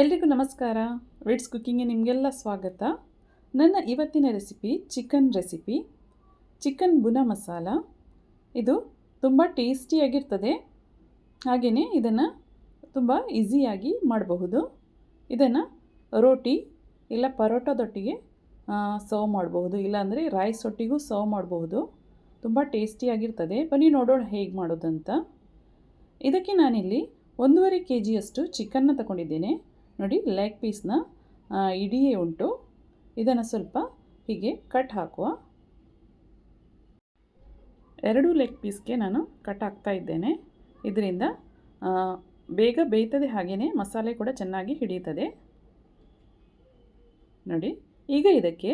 ಎಲ್ರಿಗೂ ನಮಸ್ಕಾರ. ವಿಡ್ಸ್ ಕುಕ್ಕಿಂಗ್ಗೆ ನಿಮಗೆಲ್ಲ ಸ್ವಾಗತ. ನನ್ನ ಇವತ್ತಿನ recipe chicken recipe chicken bhuna masala ಇದು ತುಂಬ ಟೇಸ್ಟಿಯಾಗಿರ್ತದೆ ಹಾಗೆಯೇ ಇದನ್ನು ತುಂಬ ಈಸಿಯಾಗಿ ಮಾಡಬಹುದು. ಇದನ್ನು ರೋಟಿ ಇಲ್ಲ ಪರೋಟದೊಟ್ಟಿಗೆ ಸರ್ವ್ ಮಾಡಬಹುದು. ಇಲ್ಲಾಂದರೆ ರೈಸ್ ಒಟ್ಟಿಗೂ ಸರ್ವ್ ಮಾಡಬಹುದು. ತುಂಬ ಟೇಸ್ಟಿಯಾಗಿರ್ತದೆ ಬನ್ನಿ ನೋಡೋಣ ಹೇಗೆ ಮಾಡೋದಂತ. ಇದಕ್ಕೆ ನಾನಿಲ್ಲಿ ಒಂದೂವರೆ ಕೆ ಜಿಯಷ್ಟು ಚಿಕನ್ನ ತಗೊಂಡಿದ್ದೇನೆ. ನೋಡಿ ಲೆಗ್ ಪೀಸ್ನ ಇಡಿಯೇ ಉಂಟು. ಇದನ್ನು ಸ್ವಲ್ಪ ಹೀಗೆ ಕಟ್ ಹಾಕುವ. ಎರಡು ಲೆಗ್ ಪೀಸ್ಗೆ ನಾನು ಕಟ್ ಹಾಕ್ತಾ ಇದ್ದೇನೆ. ಇದರಿಂದ ಬೇಗ ಬೇಯ್ತದೆ ಹಾಗೆಯೇ ಮಸಾಲೆ ಕೂಡ ಚೆನ್ನಾಗಿ ಹಿಡಿಯುತ್ತದೆ. ನೋಡಿ, ಈಗ ಇದಕ್ಕೆ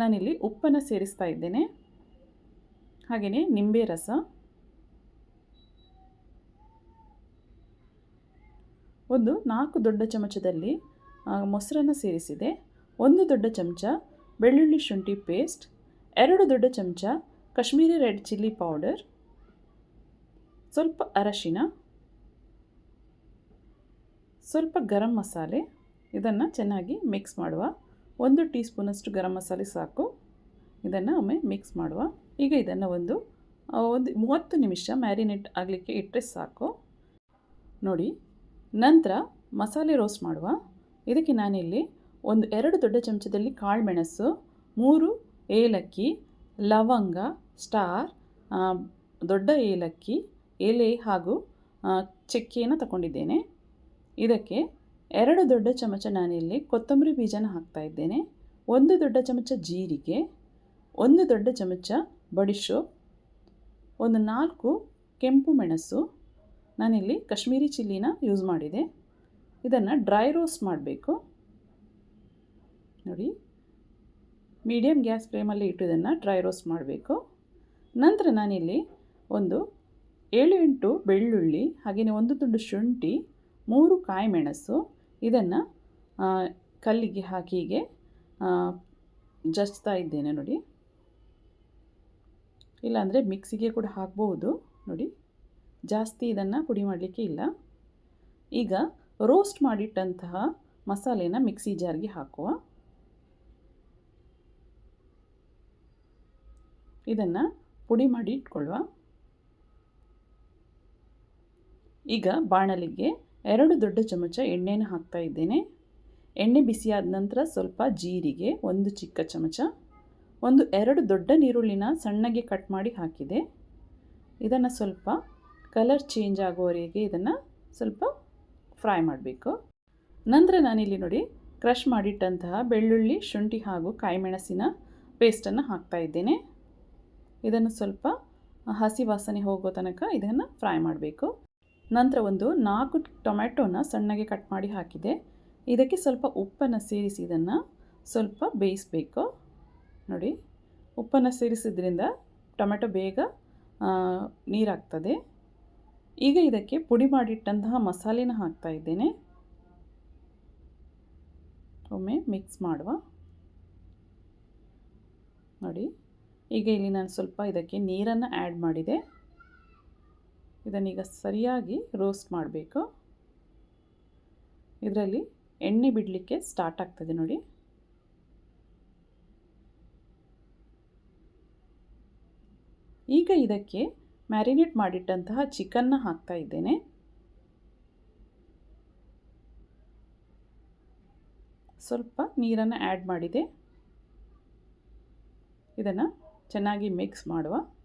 ನಾನಿಲ್ಲಿ ಉಪ್ಪನ್ನು ಸೇರಿಸ್ತಾ ಇದ್ದೇನೆ. ಹಾಗೆಯೇ ನಿಂಬೆ ರಸ. ಒಂದು ನಾಲ್ಕು ದೊಡ್ಡ ಚಮಚದಲ್ಲಿ ಮೊಸರನ್ನು ಸೇರಿಸಿದೆ. ಒಂದು ದೊಡ್ಡ ಚಮಚ ಬೆಳ್ಳುಳ್ಳಿ ಶುಂಠಿ ಪೇಸ್ಟ್ ಎರಡು ದೊಡ್ಡ ಚಮಚ ಕಾಶ್ಮೀರಿ ರೆಡ್ ಚಿಲ್ಲಿ ಪೌಡರ್ ಸ್ವಲ್ಪ ಅರಶಿನ, ಸ್ವಲ್ಪ ಗರಂ ಮಸಾಲೆ, ಇದನ್ನು ಚೆನ್ನಾಗಿ ಮಿಕ್ಸ್ ಮಾಡುವ. ಒಂದು ಟೀ ಸ್ಪೂನಷ್ಟು ಗರಂ ಮಸಾಲೆ ಸಾಕು. ಇದನ್ನು ಒಮ್ಮೆ ಮಿಕ್ಸ್ ಮಾಡುವ. ಈಗ ಇದನ್ನು ಒಂದು ಒಂದು ಮೂವತ್ತು ನಿಮಿಷ ಮ್ಯಾರಿನೇಟ್ ಆಗಲಿಕ್ಕೆ ಇಟ್ಟರೆ ಸಾಕು. ನೋಡಿ ನಂತರ ಮಸಾಲೆ ರೋಸ್ಟ್ ಮಾಡುವ. ಇದಕ್ಕೆ ನಾನಿಲ್ಲಿ ಒಂದು ಎರಡು ದೊಡ್ಡ ಚಮಚದಲ್ಲಿ ಕಾಳು ಮೆಣಸು, ಮೂರು ಏಲಕ್ಕಿ, ಲವಂಗ, ಸ್ಟಾರ್ ದೊಡ್ಡ ಏಲಕ್ಕಿ, ಎಲೆ ಹಾಗೂ ಚಕ್ಕೆಯನ್ನು ತಗೊಂಡಿದ್ದೇನೆ ಇದಕ್ಕೆ ಎರಡು ದೊಡ್ಡ ಚಮಚ ನಾನಿಲ್ಲಿ ಕೊತ್ತಂಬರಿ ಬೀಜನ ಹಾಕ್ತಾ ಇದ್ದೇನೆ. ಒಂದು ದೊಡ್ಡ ಚಮಚ ಜೀರಿಗೆ, ಒಂದು ದೊಡ್ಡ ಚಮಚ ಬಡಿಶೋ ಒಂದು ನಾಲ್ಕು ಕೆಂಪು ಮೆಣಸು ನಾನಿಲ್ಲಿ ಕಾಶ್ಮೀರಿ ಚಿಲ್ಲಿನ ಯೂಸ್ ಮಾಡಿದೆ. ಇದನ್ನು ಡ್ರೈ ರೋಸ್ಟ್ ಮಾಡಬೇಕು. ನೋಡಿ ಮೀಡಿಯಮ್ ಗ್ಯಾಸ್ ಫ್ಲೇಮಲ್ಲಿ ಇಟ್ಟು ಇದನ್ನು ಡ್ರೈ ರೋಸ್ಟ್ ಮಾಡಬೇಕು. ನಂತರ ನಾನಿಲ್ಲಿ ಒಂದು ಏಳು ಎಂಟು ಬೆಳ್ಳುಳ್ಳಿ ಹಾಗೆಯೇ ಒಂದು ತುಂಡು ಶುಂಠಿ, ಮೂರು ಕಾಯಿ ಮೆಣಸು, ಇದನ್ನು ಕಲ್ಲಿಗೆ ಹಾಕಿ ಹೀಗೆ ಜಚ್ತಾ ಇದ್ದೇನೆ ನೋಡಿ. ಇಲ್ಲಾಂದರೆ ಮಿಕ್ಸಿಗೆ ಕೂಡ ಹಾಕ್ಬೋದು ನೋಡಿ. ಜಾಸ್ತಿ ಇದನ್ನು ಪುಡಿ ಮಾಡಲಿಕ್ಕೆ ಇಲ್ಲ. ಈಗ ರೋಸ್ಟ್ ಮಾಡಿಟ್ಟಂತಹ ಮಸಾಲೆನ ಮಿಕ್ಸಿ ಜಾರ್ಗೆ ಹಾಕುವ. ಇದನ್ನು ಪುಡಿ ಮಾಡಿ ಇಟ್ಕೊಳ್ಳುವ. ಈಗ ಬಾಣಲಿಗೆ ಎರಡು ದೊಡ್ಡ ಚಮಚ ಎಣ್ಣೆನ ಹಾಕ್ತಾ ಇದ್ದೇನೆ. ಎಣ್ಣೆ ಬಿಸಿಯಾದ ನಂತರ ಸ್ವಲ್ಪ ಜೀರಿಗೆ ಒಂದು ಚಿಕ್ಕ ಚಮಚ. ಒಂದು ಎರಡು ದೊಡ್ಡ ನೀರುಳ್ಳಿನ ಸಣ್ಣಗೆ ಕಟ್ ಮಾಡಿ ಹಾಕಿದೆ. ಇದನ್ನು ಸ್ವಲ್ಪ ಕಲರ್ ಚೇಂಜ್ ಆಗೋವರೆಗೆ ಇದನ್ನು ಸ್ವಲ್ಪ ಫ್ರೈ ಮಾಡಬೇಕು. ನಂತರ ನಾನಿಲ್ಲಿ ನೋಡಿ ಕ್ರಷ್ ಮಾಡಿಟ್ಟಂತಹ ಬೆಳ್ಳುಳ್ಳಿ, ಶುಂಠಿ ಹಾಗೂ ಕಾಯಿಮೆಣಸಿನ ಪೇಸ್ಟನ್ನು ಹಾಕ್ತಾ ಇದ್ದೇನೆ. ಇದನ್ನು ಸ್ವಲ್ಪ ಹಸಿ ವಾಸನೆ ಹೋಗೋ ತನಕ ಇದನ್ನು ಫ್ರೈ ಮಾಡಬೇಕು. ನಂತರ ಒಂದು ನಾಲ್ಕು ಟೊಮೆಟೊನ ಸಣ್ಣಗೆ ಕಟ್ ಮಾಡಿ ಹಾಕಿದೆ. ಇದಕ್ಕೆ ಸ್ವಲ್ಪ ಉಪ್ಪನ್ನು ಸೇರಿಸಿ ಇದನ್ನು ಸ್ವಲ್ಪ ಬೇಯಿಸಬೇಕು. ನೋಡಿ, ಉಪ್ಪನ್ನು ಸೇರಿಸಿದ್ರಿಂದ ಟೊಮೆಟೊ ಬೇಗ ನೀರಾಗ್ತದೆ. ಈಗ ಇದಕ್ಕೆ ಪುಡಿ ಮಾಡಿಟ್ಟಂತಹ ಮಸಾಲೆನ ಹಾಕ್ತಾ ಇದ್ದೇನೆ. ಒಮ್ಮೆ ಮಿಕ್ಸ್ ಮಾಡುವ. ನೋಡಿ, ಈಗ ಇಲ್ಲಿ ನಾನು ಸ್ವಲ್ಪ ಇದಕ್ಕೆ ನೀರನ್ನು ಆ್ಯಡ್ ಮಾಡಿದೆ. ಇದನ್ನೀಗ ಸರಿಯಾಗಿ ರೋಸ್ಟ್ ಮಾಡಬೇಕು. ಇದರಲ್ಲಿ ಎಣ್ಣೆ ಬಿಡಲಿಕ್ಕೆ ಸ್ಟಾರ್ಟ್ ಆಗ್ತದೆ ನೋಡಿ. ಈಗ ಇದಕ್ಕೆ ಮ್ಯಾರಿನೇಟ್ ಮಾಡಿಟ್ಟಂತಹ ಚಿಕನ್ನ ಹಾಕ್ತಾ ಇದ್ದೇನೆ. ಸ್ವಲ್ಪ ನೀರನ್ನು ಆ್ಯಡ್ ಮಾಡಿದೆ. ಇದನ್ನು ಚೆನ್ನಾಗಿ ಮಿಕ್ಸ್ ಮಾಡುವ.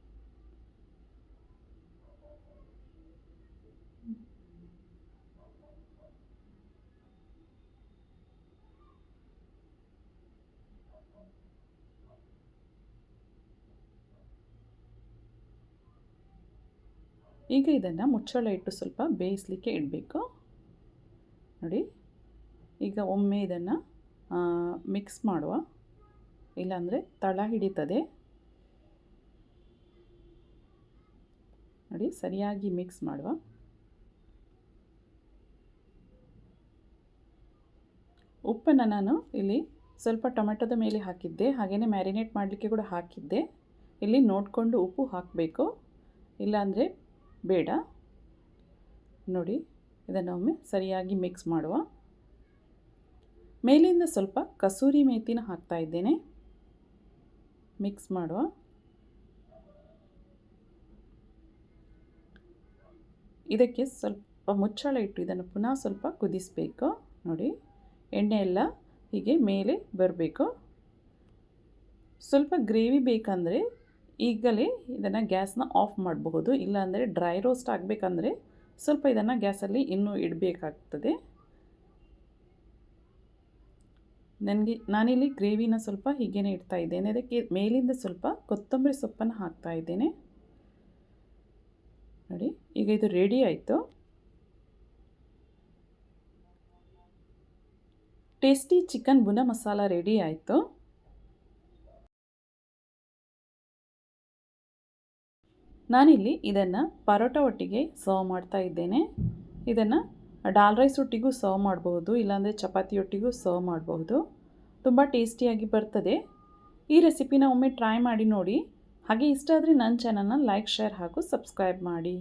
ಈಗ ಇದನ್ನು ಮುಚ್ಚಳ ಇಟ್ಟು ಸ್ವಲ್ಪ ಬೇಯಿಸಲಿಕ್ಕೆ ಇಡಬೇಕು. ನೋಡಿ, ಈಗ ಒಮ್ಮೆ ಇದನ್ನು ಮಿಕ್ಸ್ ಮಾಡುವ. ಇಲ್ಲಾಂದರೆ ತಳ ಹಿಡಿತದೆ. ನೋಡಿ, ಸರಿಯಾಗಿ ಮಿಕ್ಸ್ ಮಾಡುವ. ಉಪ್ಪನ್ನು ನಾನು ಇಲ್ಲಿ ಸ್ವಲ್ಪ ಟೊಮೆಟೊದ ಮೇಲೆ ಹಾಕಿದ್ದೆ. ಹಾಗೆಯೇ ಮ್ಯಾರಿನೇಟ್ ಮಾಡಲಿಕ್ಕೆ ಕೂಡ ಹಾಕಿದ್ದೆ. ಇಲ್ಲಿ ನೋಡಿಕೊಂಡು ಉಪ್ಪು ಹಾಕಬೇಕು. ಇಲ್ಲಾಂದರೆ ಬೇಡ. ನೋಡಿ, ಇದನ್ನು ಒಮ್ಮೆ ಸರಿಯಾಗಿ ಮಿಕ್ಸ್ ಮಾಡುವ. ಮೇಲಿಂದ ಸ್ವಲ್ಪ ಕಸೂರಿ ಮೇಥಿನ ಹಾಕ್ತಾ ಇದ್ದೇನೆ. ಮಿಕ್ಸ್ ಮಾಡುವ. ಇದಕ್ಕೆ ಸ್ವಲ್ಪ ಮುಚ್ಚಳ ಇಟ್ಟು ಇದನ್ನು ಪುನಃ ಸ್ವಲ್ಪ ಕುದಿಸಬೇಕು. ನೋಡಿ, ಎಣ್ಣೆ ಎಲ್ಲ ಹೀಗೆ ಮೇಲೆ ಬರಬೇಕು. ಸ್ವಲ್ಪ ಗ್ರೇವಿ ಬೇಕಂದರೆ ಈಗಲೇ ಇದನ್ನು ಗ್ಯಾಸ್ನ ಆಫ್ ಮಾಡಬಹುದು. ಇಲ್ಲಾಂದರೆ ಡ್ರೈ ರೋಸ್ಟ್ ಆಗಬೇಕಂದ್ರೆ ಸ್ವಲ್ಪ ಇದನ್ನು ಗ್ಯಾಸಲ್ಲಿ ಇನ್ನೂ ಇಡಬೇಕಾಗ್ತದೆ. ನನಗೆ ನಾನಿಲ್ಲಿ ಗ್ರೇವಿನ ಸ್ವಲ್ಪ ಹೀಗೇನೆ ಇಡ್ತಾ ಇದ್ದೇನೆ. ಅದಕ್ಕೆ ಮೇಲಿಂದ ಸ್ವಲ್ಪ ಕೊತ್ತಂಬರಿ ಸೊಪ್ಪನ್ನು ಹಾಕ್ತಾ ಇದ್ದೇನೆ. ನೋಡಿ, ಈಗ ಇದು ರೆಡಿ ಆಯಿತು. Tasty chicken bhuna masala ready ಆಯಿತು. ನಾನಿಲ್ಲಿ ಇದನ್ನು ಪರೋಟ ಒಟ್ಟಿಗೆ ಸರ್ವ್ ಮಾಡ್ತಾ ಇದ್ದೇನೆ. ಇದನ್ನು ಡಾಲ್ ರೈಸ್ ಒಟ್ಟಿಗೂ ಸರ್ವ್ ಮಾಡಬಹುದು, ಇಲ್ಲಾಂದರೆ ಚಪಾತಿ ಒಟ್ಟಿಗೂ ಸರ್ವ್ ಮಾಡಬಹುದು. ತುಂಬ ಟೇಸ್ಟಿಯಾಗಿ ಬರ್ತದೆ. ಈ ರೆಸಿಪಿನ ಒಮ್ಮೆ ಟ್ರೈ ಮಾಡಿ ನೋಡಿ. ಹಾಗೆ ಇಷ್ಟ ಆದರೆ ನನ್ನ ಚಾನಲ್ನ ಲೈಕ್ ಶೇರ್ ಹಾಗೂ ಸಬ್ಸ್ಕ್ರೈಬ್ ಮಾಡಿ.